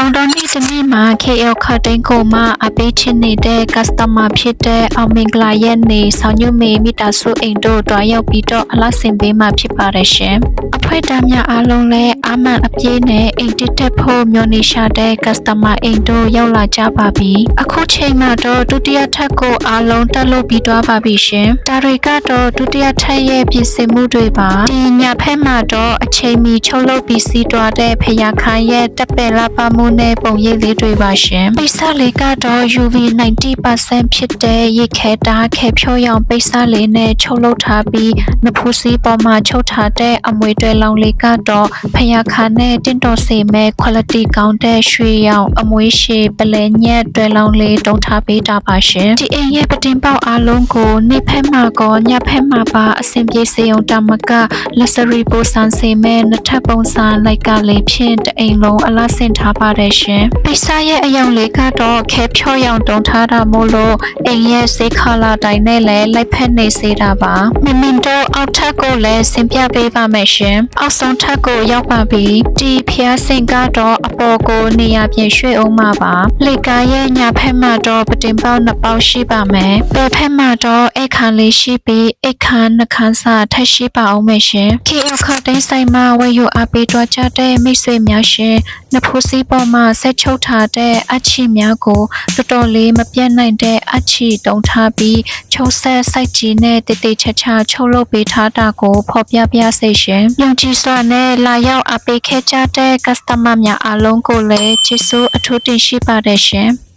ကောင်တော်နေ့တစ်နေ့မှာ KL ခတ်တိန်ကိုမှအပေးချင်းနေတဲ့ customer ဖြစ်တဲ့အောင်မင်္ဂလာရဲ့နေဆောင်ညွတ်မေမိသားစုအိမ်တို့တွားရောက်ပြီးတော့အလားစင်ပေးမှာဖြစ်ပါတယ်ရှင်။အဖွဲ့သားများအားလုံးလည်းအာမန်အပြည့်နဲ့အိမ်တစ်တက်ဖို့မျှော်နေရှာတဲ့ customer အိမ်တို့ရောက်လာကြပါပြီ။အခုချိန်မှာတော့ဒုတိယထပ်ကိုအားလုံးတက်လို့ပြီးသွားပါပြီရှင်။ဒါတွေကတော့ဒုတိယထပ်ရဲ့ပြင်ဆင်မှုတွေပါ။ဒီညဖက်မှာတော့အချိန်မီချုပ်လုပ်ပြီးစီးတွားတဲ့ဖယားခန်းရဲ့တက်ပယ်လာပါမှုနဲ့ပုံရိပ်လေးတွေပါရှင်။ပိတ်စလေးကတော့ UV 90%ဖြစ်တဲ့ရေခဲတားခဲဖြိုးရောင်ပိတ်စလေးနဲ့ချုပ်လုပ်ထားပြီးနဖူးစီပေါ်မှာချုပ်ထားတဲ့အမွေတွေလောင်လေးကတော့ဖယားခန်းနဲ့တင့်တော်စေမဲ့ quality ကောင်းတဲ့ရွှေရောင်အမွေရှည်ပလဲညက်တွေလောင်လေးတုံးထားပေးတာပါရှင်။ဒီအိမ်ရဲ့ပတင်ပေါက်အားလုံးကိုနေ့ဖက်မှာကောညဖက်မှာပါအဆင်ပြေစေအောင်တမက luxury ပိုစံစေမဲ့နှစ်ထပ်ပုံစံလိုက်ကလေးဖြင့်တအိမ်လုံးအလားဆင်ထားပါတယ်ရှင်။ပိစာရဲ့အယောင်လေးကတော့ခဲဖြောရောင်တုံထားတာမို့လို့အိမ်ရဲ့ဈေးခါလာတိုင်းနဲ့လည်းလိုက်ဖက်နေစေတာပါ။မင်မင်တို့အောက်ထပ်ကိုလည်းဆင်ပြပေးပါမယ်ရှင်။အောက်ဆုံးထပ်ကိုရောက်ပါပြီ။ဒီဖျားစင်ကတော့အ ပေါ်ကိုနေရာပြင်ရွှေ့အောင်မှာပါ။လေကားရဲ့ညာဖက်မှာတော့ပတင်ပေါက်နှစ်ပေါက်ရှိပါမယ်။ဘယ်ဖက်မှာတော့အိတ်ခမ်းလေးရှိပြီးအိတ်ခမ်းနှခမ်းစာထပ်ရှိပါအောင်မယ်ရှင်။ KL ခတ်တိုင်းဆိုင်မှာဝယ်ယူအားပေးတော့ကြတဲ့မိတ်ဆွေများရှင်နဖူးစီပေါ်မှာဆက်ချုပ်ထားတဲ့အချီများကိုတော်တော်လေးမပြတ်နိုင်တဲ့အချီတုံထားပြီးချုံဆက်စိုက်ကြီးနဲ့တေတေချာချာချုပ်လုပ်ပေးထားတာကိုဖော်ပြပြစေရှင်။ယုံကြည်စွာနဲ့လာရောက်အားပေးခဲ့ကြတဲ့ customer များအားလုံးကိုလည်းကျေးဇူးအထူးတင်ရှိပါတယ်ရှင်။